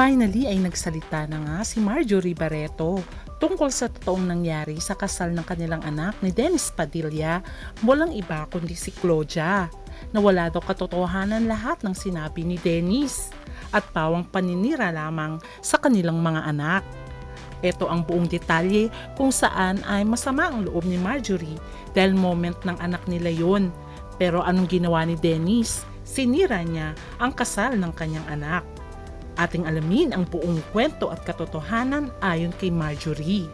Finally ay nagsalita na nga si Marjorie Barreto tungkol sa totoong nangyari sa kasal ng kanilang anak ni Dennis Padilla walang iba kundi si Claudia na wala daw katotohanan lahat ng sinabi ni Dennis at pawang paninira lamang sa kanilang mga anak. Ito ang buong detalye kung saan ay masama ang loob ni Marjorie dahil moment ng anak nila yon. Pero anong ginawa ni Dennis? Sinira niya ang kasal ng kanyang anak. Ating alamin ang buong kwento at katotohanan ayon kay Marjorie.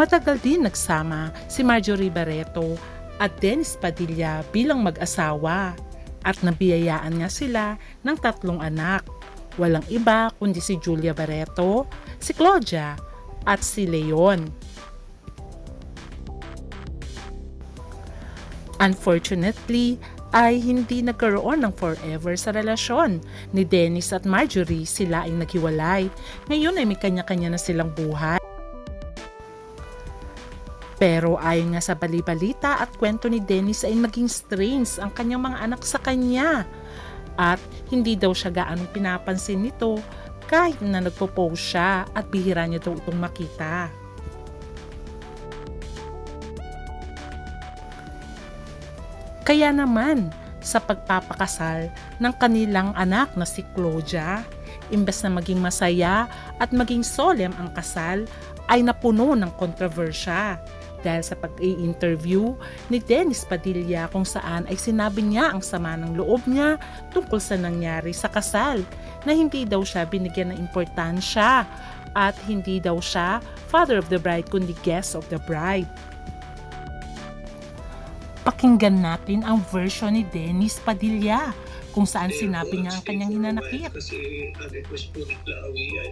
Matagal din nagsama si Marjorie Barreto at Dennis Padilla bilang mag-asawa at nabiyayaan nga sila ng tatlong anak. Walang iba kundi si Julia Barreto, si Claudia at si Leon. Unfortunately, ay hindi nagkaroon ng forever sa relasyon ni Dennis at Marjorie. Sila ay naghiwalay. Ngayon ay may kanya-kanya na silang buhay. Pero ayon nga sa balibalita at kwento ni Dennis ay naging strange ang kanyang mga anak sa kanya. At hindi daw siya gaanong pinapansin nito kahit na nagpo-post siya at bihira niya daw itong makita. Kaya naman, sa pagpapakasal ng kanilang anak na si Claudia, imbes na maging masaya at maging solemn ang kasal, ay napuno ng kontrobersya dahil sa pag-i-interview ni Dennis Padilla kung saan ay sinabi niya ang sama ng loob niya tungkol sa nangyari sa kasal na hindi daw siya binigyan ng importansya at hindi daw siya father of the bride kundi guest of the bride. Pakinggan natin ang version ni Dennis Padilla kung saan sinabi niya ang kanyang hinanakit. Kasi ang request po ni Chloe ay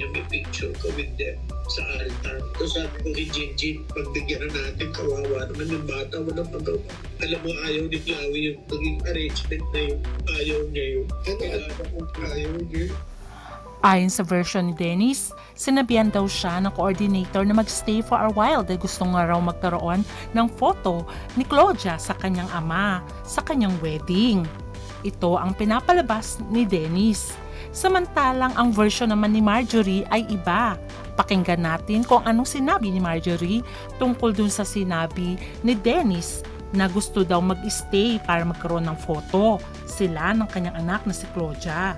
niya may picture ko with them sa altar. So sabi ko kay Jinjin, pagbigyan na natin, kawawa naman yung bata, walang magawa. Alam mo, ayaw ni Chloe yung naging arrangement na yung ayaw niya yung kaya ayaw niya. Ayon sa version ni Dennis, sinabihan daw siya ng coordinator na magstay for a while dahil gusto nga raw magkaroon ng photo ni Claudia sa kanyang ama sa kanyang wedding. Ito ang pinapalabas ni Dennis. Samantalang ang version naman ni Marjorie ay iba. Pakinggan natin kung anong sinabi ni Marjorie tungkol dun sa sinabi ni Dennis na gusto daw mag-stay para magkaroon ng photo sila ng kanyang anak na si Claudia.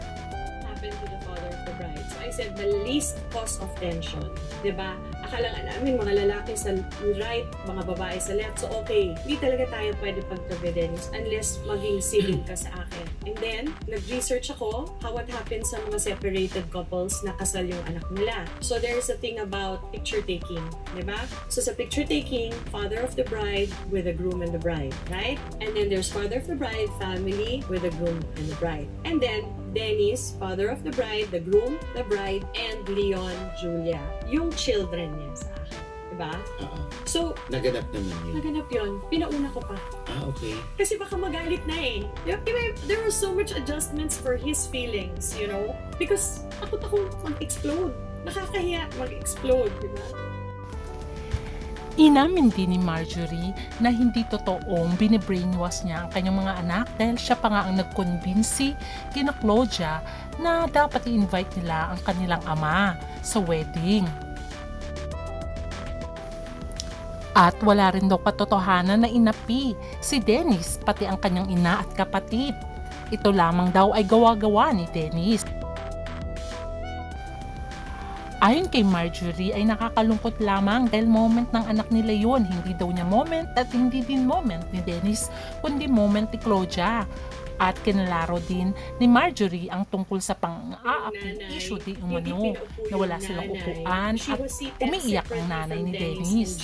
The least cause of tension. ba? Akala nga namin mga lalaki sa right, mga babae sa left. So okay, hindi talaga tayo pwede pagtabi, Dennis, unless maging civil ka sa akin. And then, nag-research ako how what happens sa mga separated couples na kasal yung anak nila. So there's a thing about picture taking, 'di ba? So sa picture taking, father of the bride with the groom and the bride, right? And then there's father of the bride, family with the groom and the bride. And then Dennis, father of the bride, the groom, the bride, and Leon, Julia. Yung children niya sa akin. Diba? Oo. So, Naganap naman yun. naganap yun. Pinauna ko pa. Ah, okay. Kasi baka magalit na eh. Di ba, there were so much adjustments for his feelings, you know? Because takot ako mag-explode. Nakakahiya mag-explode, di ba? Inamin din ni Marjorie na hindi totoong binibrainwash niya ang kanyang mga anak dahil siya pa nga ang nagkonbinsi kina Claudia na dapat i-invite nila ang kanilang ama sa wedding. At wala rin daw katotohanan na inapi si Dennis pati ang kanyang ina at kapatid. Ito lamang daw ay gawa-gawa ni Dennis. Ayon kay Marjorie ay nakakalungkot lamang dahil moment ng anak nila yun. Hindi daw niya moment at hindi din moment ni Dennis, kundi moment ni Claudia. At kinalaro din ni Marjorie ang tungkol sa pang-aapi issue di umano na wala silang upuan at umiiyak ang nanay ni Dennis.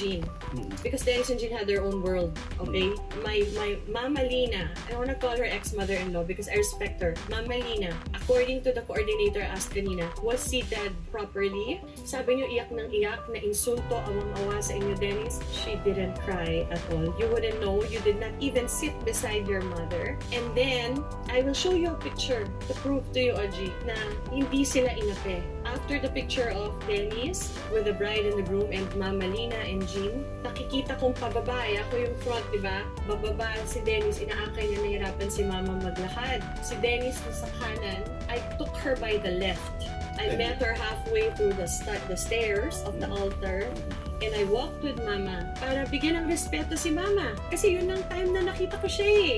Because Dennis and Jean had their own world, okay? My my Mama Lina, I wanna call her ex-mother-in-law because I respect her. Mama Lina, according to the coordinator asked kanina, was seated properly. Sabi niyo iyak ng iyak, na insulto, awang-awa sa inyo, Dennis. She didn't cry at all. You wouldn't know. You did not even sit beside your mother. And then, then, I will show you a picture to prove to you, Audrey, na hindi sila inape. After the picture of Dennis with the bride and the groom and Mama Lina and Jean, nakikita kong pababa. eh. Ako yung front, di ba? Bababa si Dennis, inaakay niya nahirapan si Mama maglakad. Si Dennis nasa kanan, I took her by the left. I met her halfway through the, sta- the stairs of the altar and I walked with Mama para bigyan ng respeto si Mama. Kasi yun ang time na nakita ko siya eh.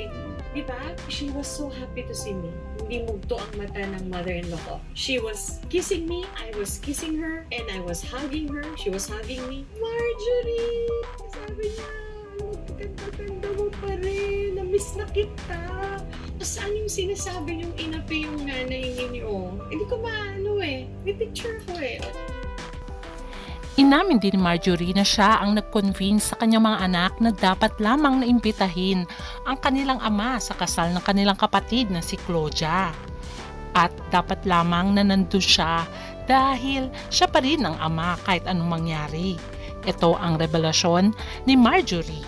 Di ba? She was so happy to see me. Hindi mugto ang mata ng mother-in-law ko. She was kissing me, I was kissing her, and I was hugging her. She was hugging me. Marjorie! Sabi niya, magkaganda mo pa rin. Namiss na kita. Saan yung sinasabi niyong inapi yung nanay ninyo? Hindi ko maano eh. May picture ko eh. Inamin din ni Marjorie na siya ang nag-convince sa kanyang mga anak na dapat lamang naimbitahin ang kanilang ama sa kasal ng kanilang kapatid na si Claudia. At dapat lamang na nandun siya dahil siya pa rin ang ama kahit anong mangyari. Ito ang revelasyon ni Marjorie.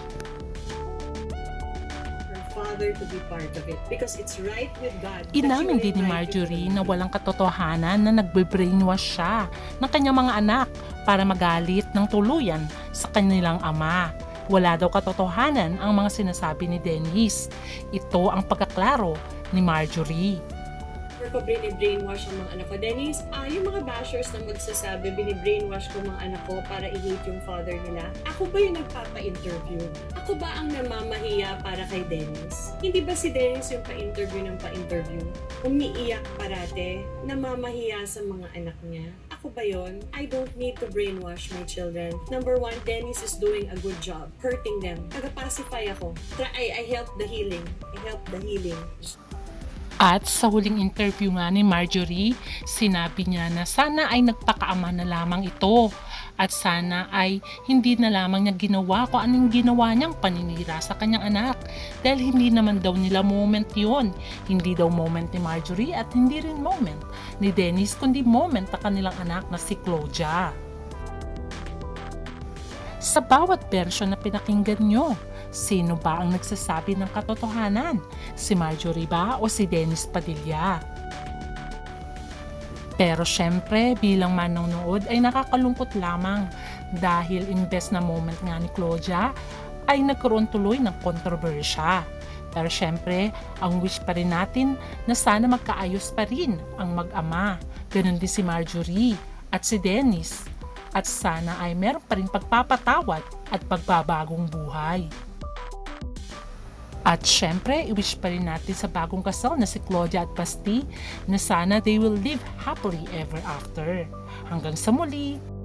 her father to be part of it because it's right with God. that Inamin din ni Marjorie na walang katotohanan na nagbe-brainwash siya ng kanyang mga anak para magalit ng tuluyan sa kanilang ama. Wala daw katotohanan ang mga sinasabi ni Dennis. Ito ang pagkaklaro ni Marjorie. Ko bini-brainwash ang mga anak ko. Dennis, ah, yung mga bashers na magsasabi, bini-brainwash ko mga anak ko para i-hate yung father nila. Ako ba yung nagpapa-interview? Ako ba ang namamahiya para kay Dennis? Hindi ba si Dennis yung pa-interview ng pa-interview? Umiiyak parate, namamahiya sa mga anak niya. Ako ba yon? I don't need to brainwash my children. Number one, Dennis is doing a good job, hurting them. Taga-pacify ako. I, I help the healing. I help the healing. At sa huling interview nga ni Marjorie, sinabi niya na sana ay nagpakaama na lamang ito at sana ay hindi na lamang niya ginawa kung anong ginawa niyang paninira sa kanyang anak dahil hindi naman daw nila moment yon hindi daw moment ni Marjorie at hindi rin moment ni Dennis kundi moment na kanilang anak na si Claudia sa bawat version na pinakinggan nyo, sino ba ang nagsasabi ng katotohanan? Si Marjorie ba o si Dennis Padilla? Pero syempre, bilang manonood ay nakakalungkot lamang dahil imbes na moment nga ni Claudia ay nagkaroon tuloy ng kontrobersya. Pero syempre, ang wish pa rin natin na sana magkaayos pa rin ang mag-ama. Ganon din si Marjorie at si Dennis. At sana ay meron pa rin pagpapatawad at pagbabagong buhay. At syempre, i-wish pa rin natin sa bagong kasal na si Claudia at Basti na sana they will live happily ever after. Hanggang sa muli!